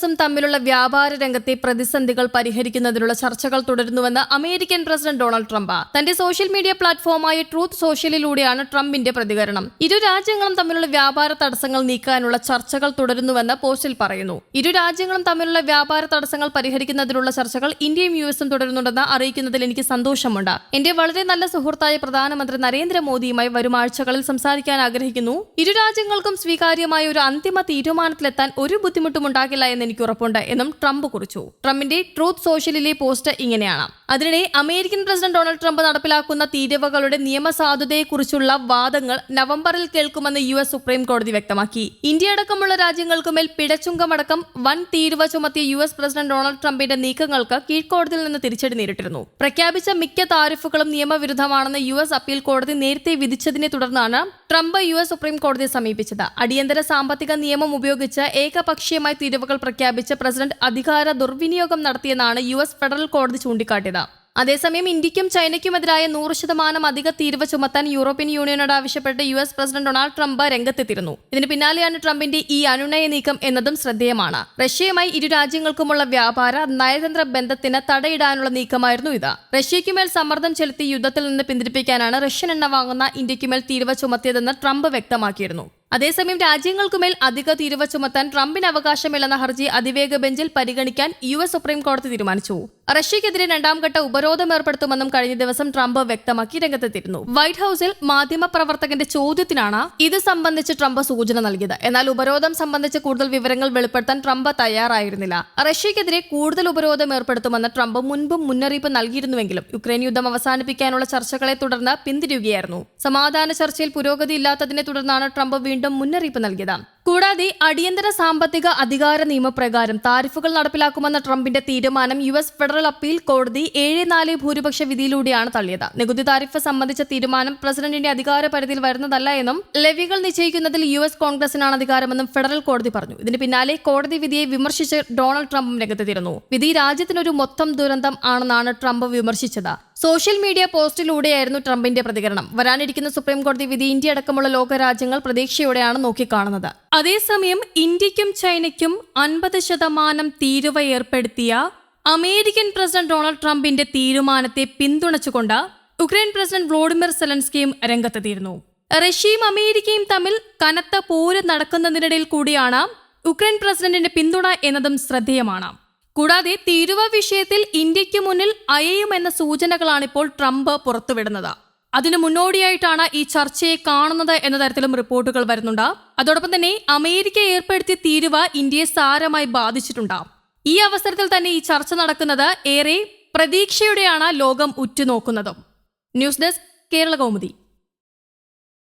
എസും തമ്മിലുള്ള വ്യാപാര രംഗത്തെ പ്രതിസന്ധികൾ പരിഹരിക്കുന്നതിനുള്ള ചർച്ചകൾ തുടരുന്നുവെന്ന് അമേരിക്കൻ പ്രസിഡന്റ് ഡൊണാൾഡ് ട്രംപ്. തന്റെ സോഷ്യൽ മീഡിയ പ്ലാറ്റ്ഫോമായ ട്രൂത്ത് സോഷ്യലിലൂടെയാണ് ട്രംപിന്റെ പ്രതികരണം. ഇരു രാജ്യങ്ങളും തമ്മിലുള്ള വ്യാപാര തടസ്സങ്ങൾ നീക്കാനുള്ള ചർച്ചകൾ തുടരുന്നുവെന്ന് പോസ്റ്റിൽ പറയുന്നു. ഇരു രാജ്യങ്ങളും തമ്മിലുള്ള വ്യാപാര തടസ്സങ്ങൾ പരിഹരിക്കുന്നതിനുള്ള ചർച്ചകൾ ഇന്ത്യയും യു എസും തുടരുന്നുണ്ടെന്ന് അറിയിക്കുന്നതിൽ എനിക്ക് സന്തോഷമുണ്ട്. എന്റെ വളരെ നല്ല സുഹൃത്തായ പ്രധാനമന്ത്രി നരേന്ദ്രമോദിയുമായി വരും ആഴ്ചകളിൽ സംസാരിക്കാൻ ആഗ്രഹിക്കുന്നു. ഇരു രാജ്യങ്ങൾക്കും സ്വീകാര്യമായ ഒരു അന്തിമ തീരുമാനത്തിലെത്താൻ ഒരു ബുദ്ധിമുട്ടും ഉണ്ടാകില്ല എന്ന് എനിക്ക് ഉറപ്പുണ്ട് എന്നും ട്രംപ് കുറിച്ചു. ട്രംപിന്റെ ട്രൂത്ത് സോഷ്യലിലെ പോസ്റ്റ് ഇങ്ങനെയാണ്. അതിനിടെ അമേരിക്കൻ പ്രസിഡന്റ് ഡൊണാൾഡ് ട്രംപ് നടപ്പിലാക്കുന്ന തീരുവകളുടെ നിയമസാധുതയെക്കുറിച്ചുള്ള വാദങ്ങൾ നവംബറിൽ കേൾക്കുമെന്ന് യു എസ് സുപ്രീം കോടതി വ്യക്തമാക്കി. ഇന്ത്യ അടക്കമുള്ള രാജ്യങ്ങൾക്കുമേൽ പിഴച്ചുങ്കമടക്കം വൻ തീരുവ ചുമത്തിയ യു എസ് പ്രസിഡന്റ് ഡൊണാൾഡ് ട്രംപിന്റെ നീക്കങ്ങൾക്ക് കീഴ്ക്കോടതിയിൽ നിന്ന് തിരിച്ചടി നേരിട്ടിരുന്നു. പ്രഖ്യാപിച്ച മിക്ക താരിഫുകളും നിയമവിരുദ്ധമാണെന്ന് യു എസ് അപ്പീൽ കോടതി നേരത്തെ വിധിച്ചതിനെ തുടർന്നാണ് ട്രംപ് യു എസ് സുപ്രീം കോടതിയെ സമീപിച്ചത്. അടിയന്തര സാമ്പത്തിക നിയമം ഉപയോഗിച്ച് ഏകപക്ഷീയമായി തീരുവകൾ പ്രഖ്യാപിച്ച് പ്രസിഡന്റ് അധികാര ദുർവിനിയോഗം നടത്തിയെന്നാണ് യു എസ് ഫെഡറൽ കോടതി ചൂണ്ടിക്കാട്ടിയത്. അതേസമയം ഇന്ത്യക്കും ചൈനയ്ക്കുമെതിരായ നൂറ് ശതമാനം അധിക തീരുവ ചുമത്താൻ യൂറോപ്യൻ യൂണിയനോട് ആവശ്യപ്പെട്ട് U S president Donald Trump രംഗത്തെത്തിയിരുന്നു. ഇതിന് പിന്നാലെയാണ് ട്രംപിന്റെ ഈ അനുനയ നീക്കം എന്നതും ശ്രദ്ധേയമാണ്. റഷ്യയുമായി ഇരു രാജ്യങ്ങൾക്കുമുള്ള വ്യാപാര നയതന്ത്ര ബന്ധത്തിന് തടയിടാനുള്ള നീക്കമായിരുന്നു ഇത്. റഷ്യയ്ക്കുമേൽ സമ്മർദ്ദം ചെലുത്തി യുദ്ധത്തിൽ നിന്ന് പിന്തിരിപ്പിക്കാനാണ് റഷ്യൻ എണ്ണ വാങ്ങുന്ന ഇന്ത്യക്കുമേൽ തീരുവ ചുമത്തിയതെന്ന് ട്രംപ് വ്യക്തമാക്കിയിരുന്നു. അതേസമയം രാജ്യങ്ങൾക്കുമേൽ അധിക തീരുവ ചുമത്താൻ ട്രംപിന് അവകാശമില്ലെന്ന ഹർജി അതിവേഗ ബെഞ്ചിൽ പരിഗണിക്കാൻ യു എസ് സുപ്രീം കോടതി തീരുമാനിച്ചു. റഷ്യക്കെതിരെ രണ്ടാം ഘട്ട ഉപരോധം ഏർപ്പെടുത്തുമെന്നും കഴിഞ്ഞ ദിവസം ട്രംപ് വ്യക്തമാക്കി രംഗത്തെത്തിയിരുന്നു. വൈറ്റ് ഹൌസിൽ മാധ്യമപ്രവർത്തകന്റെ ചോദ്യത്തിനാണ് ഇത് സംബന്ധിച്ച് ട്രംപ് സൂചന നൽകിയത്. എന്നാൽ ഉപരോധം സംബന്ധിച്ച് കൂടുതൽ വിവരങ്ങൾ വെളിപ്പെടുത്താൻ ട്രംപ് തയ്യാറായിരുന്നില്ല. റഷ്യക്കെതിരെ കൂടുതൽ ഉപരോധം ഏർപ്പെടുത്തുമെന്ന് ട്രംപ് മുൻപും മുന്നറിയിപ്പ് നൽകിയിരുന്നുവെങ്കിലും യുക്രൈൻ യുദ്ധം അവസാനിപ്പിക്കാനുള്ള ചർച്ചകളെ തുടർന്ന് പിന്തിരിയുകയായിരുന്നു. സമാധാന ചർച്ചയിൽ പുരോഗതി ഇല്ലാത്തതിനെ തുടർന്നാണ് ട്രംപ് വീണ്ടും മുന്നറിയിപ്പ് നൽകിയത് കൂടാതെ അടിയന്തര സാമ്പത്തിക അധികാര നിയമപ്രകാരം താരിഫുകൾ നടപ്പിലാക്കുമെന്ന ട്രംപിന്റെ തീരുമാനം യു എസ് ഫെഡറൽ അപ്പീൽ കോടതി ഏഴ് നാല് ഭൂരിപക്ഷ വിധിയിലൂടെയാണ് തള്ളിയത്. നികുതി താരിഫ് സംബന്ധിച്ച തീരുമാനം പ്രസിഡന്റിന്റെ അധികാര പരിധിയിൽ വരുന്നതല്ല എന്നും ലെവികൾ നിശ്ചയിക്കുന്നതിൽ യു എസ് കോൺഗ്രസിനാണ് അധികാരമെന്നും ഫെഡറൽ കോടതി പറഞ്ഞു. ഇതിന് പിന്നാലെ കോടതി വിധിയെ വിമർശിച്ച് ഡൊണാൾഡ് ട്രംപും രംഗത്തെത്തിയിരുന്നു വിധി രാജ്യത്തിനൊരു മൊത്തം ദുരന്തം ആണെന്നാണ് ട്രംപ് വിമർശിച്ചത്. സോഷ്യൽ മീഡിയ പോസ്റ്റിലൂടെയായിരുന്നു ട്രംപിന്റെ പ്രതികരണം. വരാനിരിക്കുന്ന സുപ്രീം കോടതി വിധി ഇന്ത്യ അടക്കമുള്ള ലോകരാജ്യങ്ങൾ പ്രതീക്ഷയോടെയാണ് നോക്കിക്കാണുന്നത്. അതേസമയം ഇന്ത്യക്കും ചൈനയ്ക്കും അൻപത് ശതമാനം തീരുവ ഏർപ്പെടുത്തിയ അമേരിക്കൻ പ്രസിഡന്റ് ഡൊണാൾഡ് ട്രംപിന്റെ തീരുമാനത്തെ പിന്തുണച്ചുകൊണ്ട് ഉക്രൈൻ പ്രസിഡന്റ് വ്ളോഡിമിർ സെലൻസ്കിയും രംഗത്തെത്തിയിരുന്നു. റഷ്യയും അമേരിക്കയും തമ്മിൽ കനത്ത പോര് നടക്കുന്നതിനിടയിൽ കൂടിയാണ് ഉക്രൈൻ പ്രസിഡന്റിന്റെ പിന്തുണ എന്നതും ശ്രദ്ധേയമാണ്. കൂടാതെ തീരുവ വിഷയത്തിൽ ഇന്ത്യയ്ക്ക് മുന്നിൽ അയയുമെന്ന സൂചനകളാണ് ഇപ്പോൾ ട്രംപ് പുറത്തുവിടുന്നത്. അതിനു മുന്നോടിയായിട്ടാണ് ഈ ചർച്ചയെ കാണുന്നത് എന്ന തരത്തിലും റിപ്പോർട്ടുകൾ വരുന്നുണ്ട്. അതോടൊപ്പം തന്നെ അമേരിക്ക ഏർപ്പെടുത്തിയ തീരുവ ഇന്ത്യയെ സാരമായി ബാധിച്ചിട്ടുണ്ട്. ഈ അവസരത്തിൽ തന്നെ ഈ ചർച്ച നടക്കുന്നത് ഏറെ പ്രതീക്ഷയോടെയാണ് ലോകം ഉറ്റുനോക്കുന്നതും. News desk Kerala Kaumudi